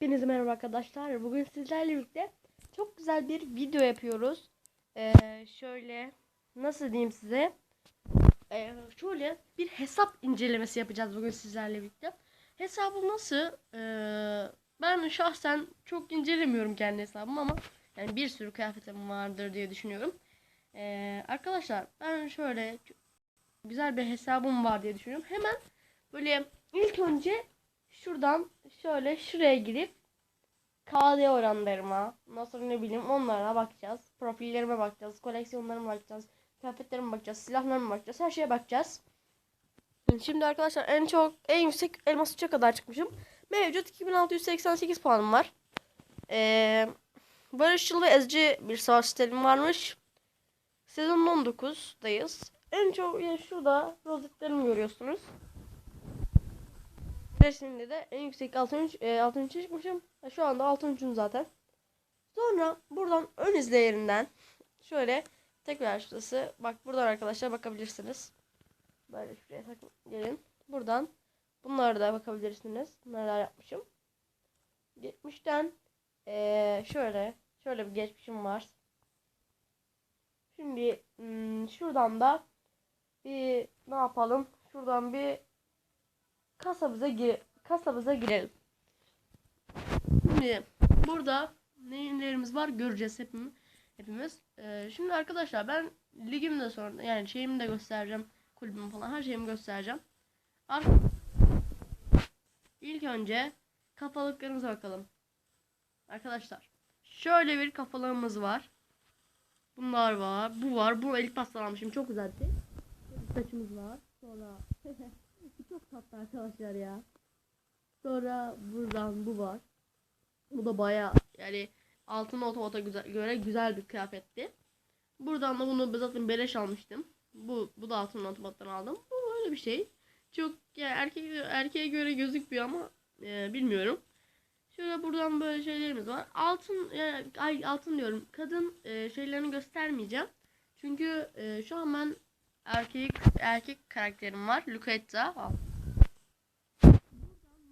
Hepinize merhaba arkadaşlar. Bugün sizlerle birlikte çok güzel bir video yapıyoruz. Ee, şöyle nasıl diyeyim size? Ee, şöyle bir hesap incelemesi yapacağız bugün sizlerle birlikte. Hesabı nasıl? Ee, ben şahsen çok incelemiyorum kendi hesabımı ama yani bir sürü kıyafetim vardır diye düşünüyorum. Ee, arkadaşlar ben şöyle güzel bir hesabım var diye düşünüyorum. Hemen böyle ilk önce şuradan şöyle şuraya girip KD oranlarıma nasıl ne bileyim onlara bakacağız. Profillerime bakacağız. Koleksiyonlarıma bakacağız. Kıyafetlerime bakacağız. Silahlarıma bakacağız. Her şeye bakacağız. Şimdi arkadaşlar en çok en yüksek elmas 3'e kadar çıkmışım. Mevcut 2688 puanım var. Ee, barışçıl ve ezici bir savaş stilim varmış. Sezon 19'dayız. En çok yani şurada rozetlerimi görüyorsunuz. Resimde de en yüksek 6. E, 6. çıkmışım. E, Şu anda 6. zaten. Sonra buradan ön izleyerinden şöyle tekrar şurası. Bak buradan arkadaşlar bakabilirsiniz. Böyle şuraya takın gelin. Buradan bunlara da bakabilirsiniz. Neler yapmışım. 70'ten e, şöyle şöyle bir geçmişim var. Şimdi hmm, şuradan da bir ne yapalım? Şuradan bir kasamıza gir kasamıza girelim. Şimdi burada nelerimiz var göreceğiz hepimiz. hepimiz. Ee, şimdi arkadaşlar ben ligimde sonra yani şeyimi de göstereceğim. Kulübümü falan her şeyimi göstereceğim. Ar İlk önce kafalıklarımıza bakalım. Arkadaşlar şöyle bir kafalığımız var. Bunlar var. Bu var. Bu el pastalanmışım. Çok güzel. Saçımız var. Sonra çok tatlı arkadaşlar ya. Sonra buradan bu var. Bu da baya yani altın otomata güzel, göre güzel bir kıyafetti. Buradan da bunu zaten beleş almıştım. Bu bu da altın otomattan aldım. Bu böyle bir şey. Çok yani erkek erkeğe göre gözükmüyor ama e, bilmiyorum. Şöyle buradan böyle şeylerimiz var. Altın yani ay, altın diyorum. Kadın e, şeylerini göstermeyeceğim. Çünkü e, şu an ben erkek erkek karakterim var. Lucetta. Al.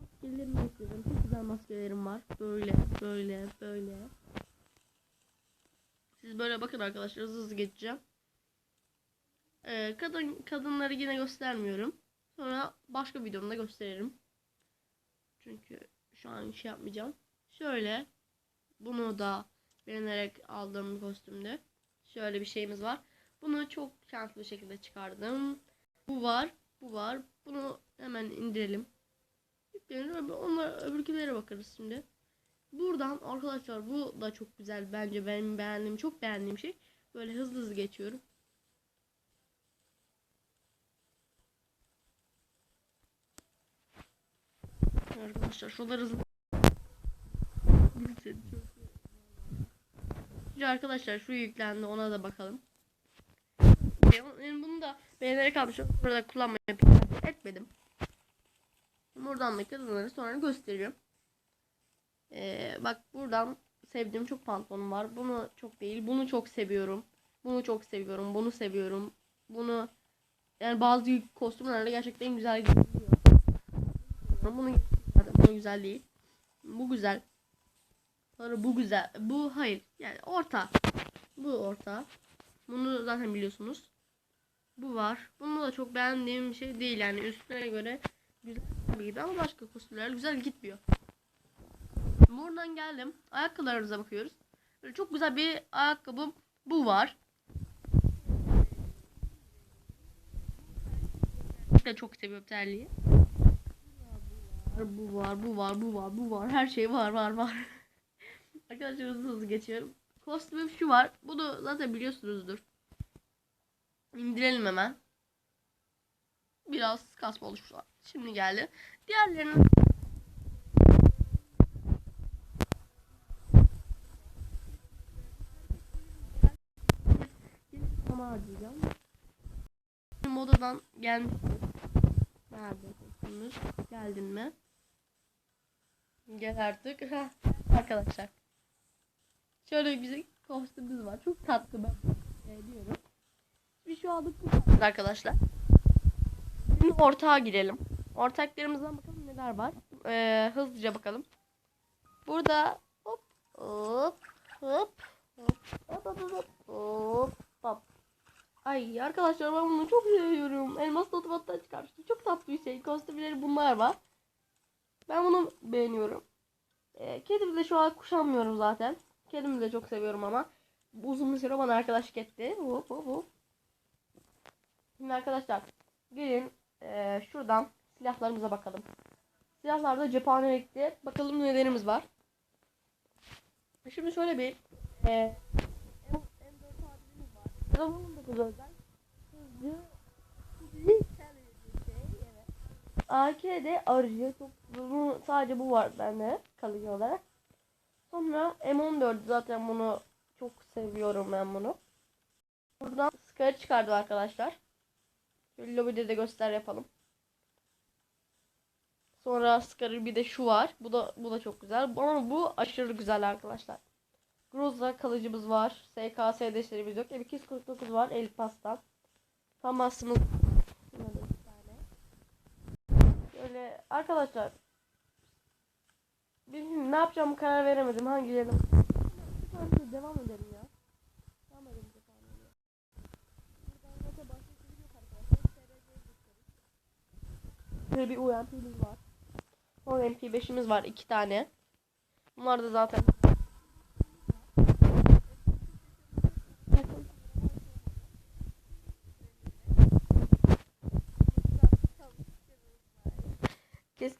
Maskelerimi göstereceğim. Çok güzel maskelerim var. Böyle, böyle, böyle. Siz böyle bakın arkadaşlar hızlı hızlı geçeceğim. Ee, kadın kadınları yine göstermiyorum. Sonra başka videomda gösteririm. Çünkü şu an şey yapmayacağım. Şöyle bunu da beğenerek aldığım bir kostümdü. Şöyle bir şeyimiz var. Bunu çok şanslı bir şekilde çıkardım. Bu var. Bu var. Bunu hemen indirelim. Yükleyelim. Onlar öbürkülere bakarız şimdi. Buradan arkadaşlar bu da çok güzel bence benim beğendiğim çok beğendiğim şey. Böyle hızlı hızlı geçiyorum. Arkadaşlar şuraları hızlı arkadaşlar şu yüklendi ona da bakalım. Benim bunu da beğenerek almışım. Burada kullanmaya pek etmedim. Buradan da kadınları sonra gösteriyorum. Ee, bak buradan sevdiğim çok pantolonum var. Bunu çok değil. Bunu çok seviyorum. Bunu çok seviyorum. Bunu seviyorum. Bunu yani bazı kostümlerle gerçekten güzel gidiyor. Bunu bu güzel değil. Bu güzel. Sonra bu güzel. Bu hayır. Yani orta. Bu orta. Bunu zaten biliyorsunuz. Bu var. Bunu da çok beğendiğim bir şey değil yani üstüne göre güzel gibi ama başka kostümler güzel gitmiyor. Buradan geldim. Ayakkabılarımıza bakıyoruz. Böyle çok güzel bir ayakkabım bu var. de çok seviyorum terliği. Bu var, bu var, bu var, bu var. Her şey var, var, var. Arkadaşlar hızlı hızlı geçiyorum. Kostümüm şu var. Bunu zaten biliyorsunuzdur. İndirelim hemen. Biraz kasma oluştular. Şimdi geldi. Diğerlerinin ama harcayacağım. Modadan gelmiştir. Nerede? Geldin mi? Gel artık. Arkadaşlar. Şöyle bir kostümümüz var. Çok tatlı ben diyorum. Bir şu aldık arkadaşlar. Şimdi ortağa girelim. Ortaklarımızdan bakalım neler var. Ee, hızlıca bakalım. Burada hop hop hop hop hop hop hop hop. Ay arkadaşlar ben bunu çok seviyorum. Elmas otomattan çıkarmıştım. Çok tatlı bir şey. Kostümleri bunlar var. Ben bunu beğeniyorum. Ee, kedimi de şu an kuşanmıyorum zaten. Kedimi de çok seviyorum ama. Uzun bir süre bana arkadaşlık etti. Hop hop hop. Şimdi arkadaşlar gelin ee, şuradan silahlarımıza bakalım. Silahlarda cephanelikte bakalım nelerimiz var. Şimdi şöyle bir ee, M4 abimiz var. Ramon 9 özel. Hızlı. AK'de arıcı çok bunu sadece bu var bende kalıcı olarak. Sonra M14 zaten bunu çok seviyorum ben bunu. Buradan Scar'ı çıkardı arkadaşlar. Şöyle lobide de göster yapalım. Sonra Scar'ı bir de şu var. Bu da bu da çok güzel. Ama bu aşırı güzel arkadaşlar. Groza kalıcımız var. SKS deşlerimiz yok. M249 var. El pastan. Famasımız. Böyle arkadaşlar Bilmiyorum ne yapacağımı karar veremedim. Hangilerini devam edelim ya. Devam edelim. cephane. Buradan zaten başka bir şey yok arkadaşlar. TRC'ye geçiyoruz. Böyle bir UMP'miz var. Sonra MP5'imiz var. iki tane. Bunlar da zaten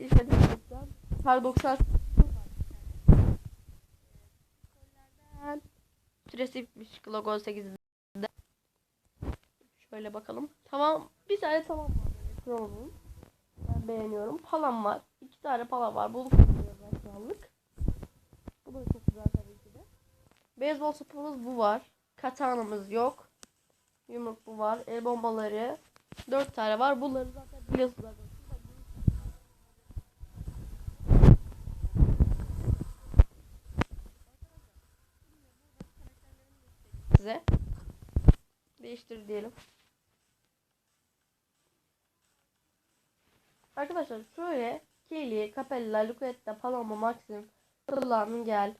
işletim yapacağım. Kar 90 Süresi bitmiş Glock 18'de. Şöyle bakalım. Tamam. Bir tane tamam var Chrome'un. Beğeniyorum. Palam var. İki tane pala var. Bunu şu anlık. Bu da çok güzel tabii ki de. Beyzbol sopamız bu var. Katanamız yok. Yumruk bu var. El bombaları. Dört tane var. Bunları zaten biliyorsunuz zaten. size. Değiştir diyelim. Arkadaşlar şöyle Kelly, Capella, Lucetta, Paloma, Maxim, Kırla, Miguel,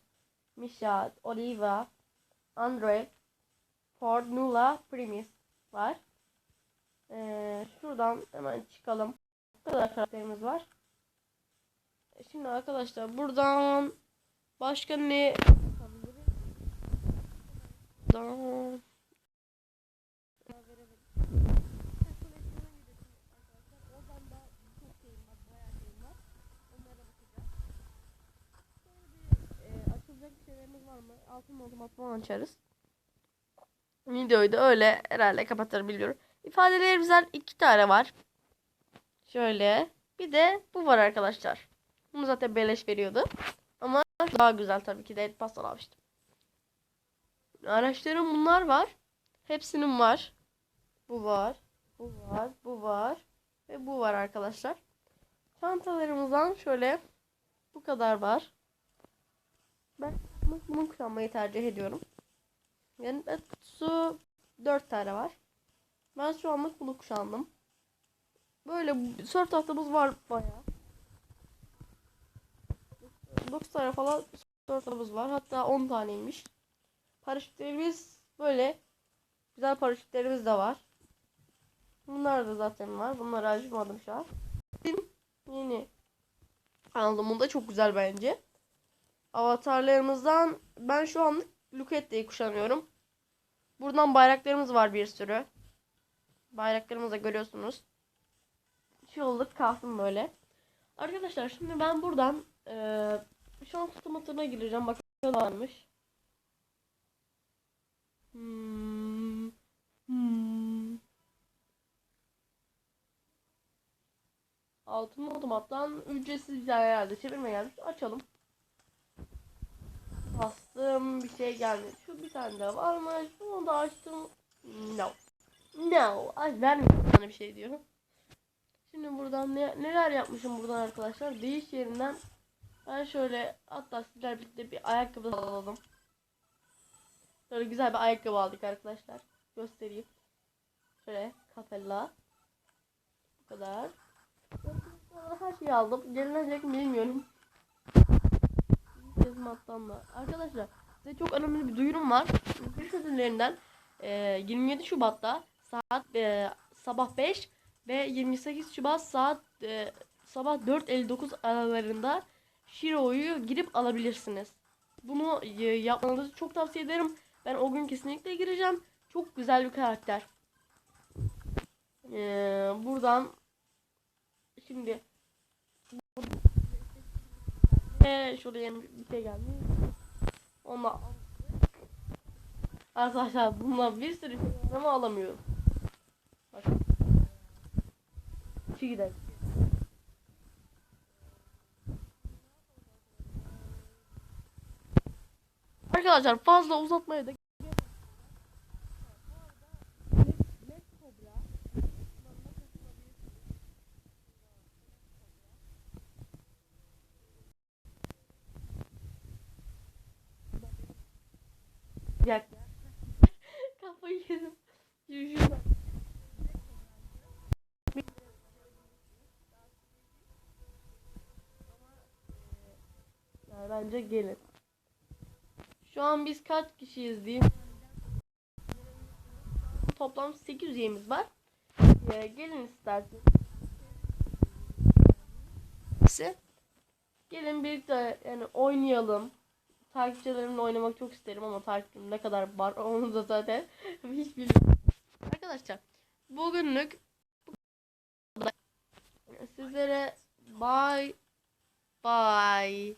Misha, Oliva, Andre, Ford, Nula, Primis var. Ee, şuradan hemen çıkalım. Bu kadar karakterimiz var. Şimdi arkadaşlar buradan başka ne Buradan Ee, açılacak bir şeylerimiz var mı? Altın otomat falan açarız. Videoyu da öyle herhalde kapatır biliyorum. İfadelerimizden iki tane var. Şöyle. Bir de bu var arkadaşlar. Bunu zaten beleş veriyordu. Ama daha güzel tabii ki de et pastel almıştım. Araçlarım bunlar var. Hepsinin var. Bu var. Bu var. Bu var. Ve bu var arkadaşlar. Çantalarımızdan şöyle bu kadar var. Ben bunu kullanmayı tercih ediyorum. Yani su 4 tane var. Ben şu anlık bunu kuşandım. Böyle surf tahtamız var bayağı. 9 tane falan tahtamız var. Hatta 10 taneymiş. Paraşütlerimiz böyle. Güzel paraşütlerimiz de var. Bunlar da zaten var. Bunları açmadım şu an. Yeni aldım. Bu da çok güzel bence. Avatarlarımızdan ben şu an Lucette'yi kuşanıyorum. Buradan bayraklarımız var bir sürü. Bayraklarımızı da görüyorsunuz. Şu yolda kalsın böyle. Arkadaşlar şimdi ben buradan e, şans otomatına gireceğim. Bakalım varmış. Hmm. Hmm. Altın otomattan ücretsiz bir tane herhalde çevirme gelmiş. Açalım. Bastım bir şey gelmedi. Şu bir tane daha var mı? Şunu da açtım. No. No. Ay vermiyor sana bir şey diyor. Şimdi buradan ne, neler yapmışım buradan arkadaşlar. Değiş yerinden ben şöyle hatta sizler birlikte bir ayakkabı alalım. Böyle güzel bir ayakkabı aldık arkadaşlar. Göstereyim. Şöyle kapella. Bu kadar. Her şeyi aldım. Gelinecek mi bilmiyorum. Arkadaşlar size çok önemli bir duyurum var. Bir ödüllerinden e, 27 Şubat'ta saat e, sabah 5 ve 28 Şubat saat e, sabah 4.59 aralarında Shiro'yu girip alabilirsiniz. Bunu e, yapmanızı çok tavsiye ederim. Ben o gün kesinlikle gireceğim. Çok güzel bir karakter. Ee, buradan şimdi ve şuraya bir şey geldi. Onunla Arkadaşlar bununla bir sürü şey ama alamıyorum. Bak. Şu gidelim. Arkadaşlar fazla uzatmaya da Yak. Kafayı yedim. Yani bence gelin. Şu an biz kaç kişiyiz diyeyim. Toplam 800 üyemiz var. Ee, gelin isterseniz. Gelin birlikte yani oynayalım. Takipçilerimle oynamak çok isterim ama takipçim ne kadar var onu da zaten hiç bilmiyorum. Arkadaşlar bugünlük sizlere bye bye